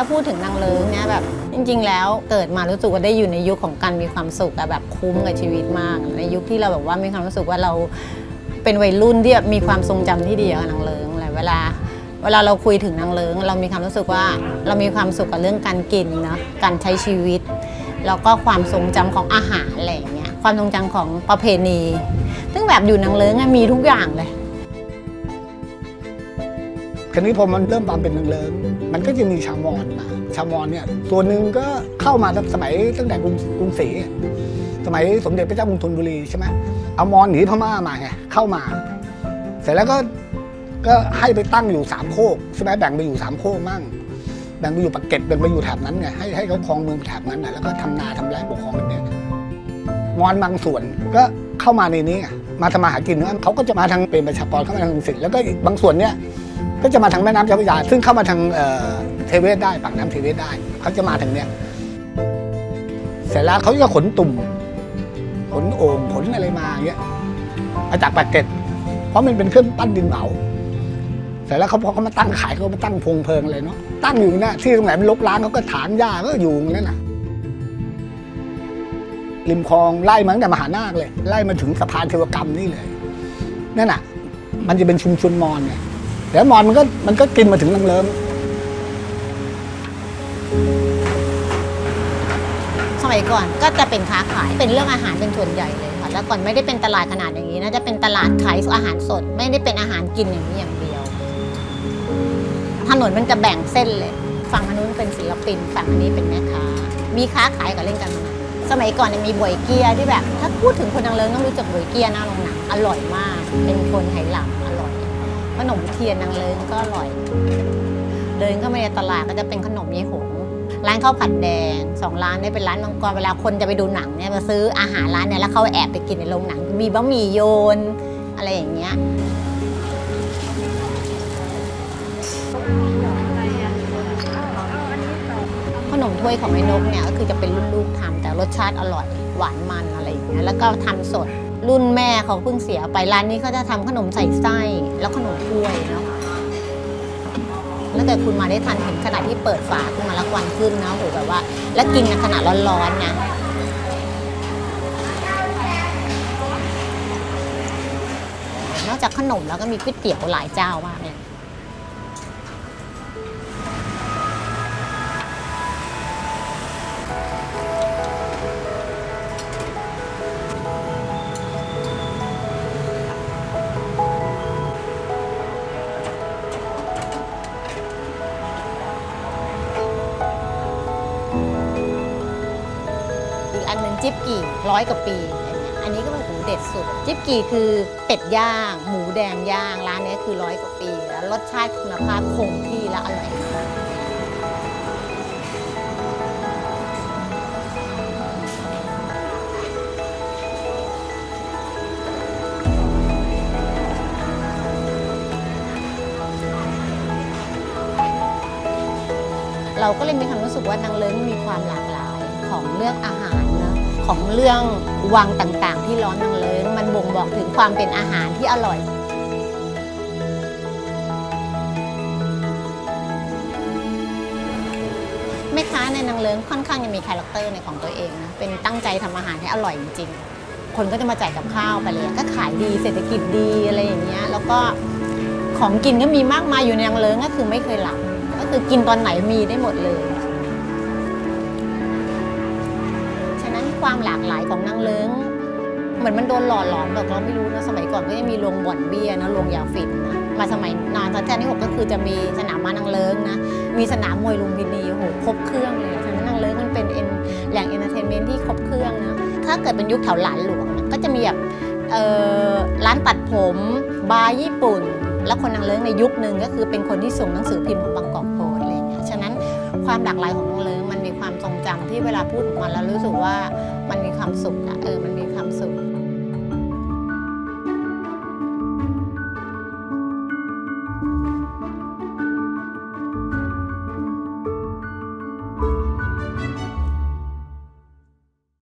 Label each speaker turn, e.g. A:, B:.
A: ถ้าพูดถึงนางเลิงเนี่ยแบบจริง ๆ แล้วเกิดมารู้สึกว่าได้อยู่ในยุคของการมีความสุขแบบคุ้มกับชีวิตมาก ในยุคที่เราแบบว่ามีความรู้สึกว่าเราเป็นวัยรุ่นที่แบบมีความทรงจำที่ดีกับนางเลิงอะไรเวลา เวลาเราคุยถึงนางเลิง เรามีความรู้สึกว่าเรามีความสุขกับเรื่องการกินเนาะการใช้ชีวิต แล้วก็ความทรงจำของอาหารอะไรอย่างเงี้ยความทรงจำของประเพณี ซึ่งแบบอยู่นางเลิงมีทุกอย่างเลย
B: ครนี้พอมันเริ่มความเป็นเริงมันก็จะมีชาวมอญมา ชาวมอญเนี่ยส่วนหนึ่งก็เข้ามาตั้งสมัยตั้งแต่กรุงกรุงศรีสมัยสมเด็จพระเจ้ากรุงธนบุรีใช่ไหมเอามอญหนีพม่ามาไงเข้ามา เสร็จแล้วก็ก็ให้ไปตั้งอยู่สามโคกใช่ไหมแบ่งไปอยู่สามโคกมั่งแบ่งไปอยู่ปากเกร็ดแบ่งไปอยู่แถบนั้นไงให้ให้เขาครองเมืองแถบนั้นนะแล้วก็ทำนาทำไรปกครองแบบเนี้มอญบางส่วนก็เข้ามาในนี้มาทำมาหากินว่าเขาก็จะมาทางเป็นประชากรเข้ามาทางศิลป์แล้วก็บางส่วนเนี่ย ก็จะมาทางแม่น้ำเจ้าพระยาซึ่งเข้ามาทางเทเวศได้ปากน้ำเทเวศได้เขาจะมาทางเนี้ยเสร็จแล้วเขาจะขนตุ่มขนโอ่งขนอะไรมาเงี้ยมาจากปากเกร็ดเพราะมันเป็นเครื่องปั้นดินเผาเสร็จแล้วเขาพอเขามาตั้งขายเขามาตั้งพงเพลิงอะไรเนาะตั้งอยู่นะที่ตรงไหนมันลกล้างเขาก็ถางหญ้าก็อยู่ตรงนั้นน่ะริมคลองไล่มาตั้งแต่มหานาคเลย ไล่มาถึงสะพานเทวกรรมนี่เลยนั่นน่ะ มันจะเป็นชุมชนมอญไงแล้วมอนมันก็มันก็กินมาถึงนังเลิม
A: สมัยก่อนก็จะเป็นค้าขายเป็นเรื่องอาหารเป็นส่วนใหญ่เลยค่ะแล้วก่อนไม่ได้เป็นตลาดขนาดอย่างนี้นะจะเป็นตลาดขายอาหารสด ไม่ได้เป็นอาหารกินอย่างนี้อย่างเดียว ถนนมันจะแบ่งเส้นเลย ฝั่งนนุนเป็นศิลปิน ฝั่งอันนี้เป็นแม่ค้า มีค้าขายกับเล่นกันมาสมัยก่อนเนี่ยมีบวยเกียที่แบบ ถ้าพูดถึงคนนางเลิงต้องรู้จักบวยเกียหน้าโรงหนังอร่อยมาก เป็นคนไหหลำอร่อย ขนมเทียนนางเลิงก็อร่อย เดินเข้ามาในตลาดก็จะเป็นขนมยี่หงร้านข้าวผัดแดงสองร้านนี่เป็นร้านมังกรเวลาคนจะไปดูหนังเนี่ยมาซื้ออาหารร้านเนี่ยแล้วเขาแอบไปกินในโรงหนัง มีบะหมี่โยน อะไรอย่างเงี้ยขนมถ้วยของไอ้นกเนี่ยก็คือจะเป็นลูกๆทำแต่รสชาติอร่อยหวานมันอะไรอย่างเงี้ยแล้วก็ทำสด รุ่นแม่เขาเพิ่งเสียไปร้านนี้เขาจะทำขนมใส่ไส้แล้วขนมถ้วยเนาะแล้วแต่คุณมาได้ทันเห็นขนาดที่เปิดฝาขึ้นมาแล้วควันขึ้นนะโหแบบว่า แล้วกินในขณะร้อนๆนะนอกจากขนมแล้วก็มีก๋วยเตี๋ยวหลายเจ้ามากเลย จิ๊บกี่ร้อยกว่าปีอันนี้ก็เป็นหูเด็ดสุด จิ๊บกี่คือเป็ดย่าง หมูแดงย่างร้านนี้คือร้อยกว่าปี แล้วรสชาติคุณภาพคงที่และอร่อยมากเราก็เลยมีความรู้สึกว่านางเลิ้งมีความหลากหลายของเรื่องอาหาร ของเรื่องวังต่างๆ ที่ล้อมนางเลิ้งมันบ่งบอกถึงความเป็นอาหารที่อร่อยแม่ค้าในนางเลิ้งค่อนข้างจะมีคาแรคเตอร์ในของตัวเองนะเป็นตั้งใจทำอาหารให้อร่อยจริงๆ คนก็จะมาจ่ายกับข้าวไปเลย ก็ขายดีเศรษฐกิจดีอะไรอย่างเงี้ยแล้วก็ของกินก็มีมากมายอยู่ในนางเลิ้งก็คือไม่เคยหลับก็คือกินตอนไหนมีได้หมดเลย ความหลากหลายของนางเลิ้งเหมือนมันโดนหล่อหลอมแบบเราไม่รู้นะสมัยก่อนก็จะมีโรงบ่อนเบียร์นะโรงยาฝิ่นนะมาสมัยนานตอนแท้ที่หกก็คือจะมีสนามม้านางเลิ้งนะมีสนามมวยลุมพินีโอ้โหครบเครื่องเลยฉะนั้นนางเลิ้งมันเป็นเอ็นแหล่งเอนเตอร์เทนเมนต์ที่ครบเครื่องนะถ้าเกิดเป็นยุคแถวหลานหลวงนะก็จะมีแบบร้านตัดผมบาร์ญี่ปุ่น แล้วคนนางเลิ้งในยุคหนึ่งก็คือเป็นคนที่ส่งหนังสือพิมพ์ของบางกอกโพส์อะไรอย่างเงี้ยฉะนั้นความหลากหลายของนางเลิ้งมันมีความทรงจำที่เวลาพูดออกมาแล้วรู้สึกว่า ความสุขอะเออมันมี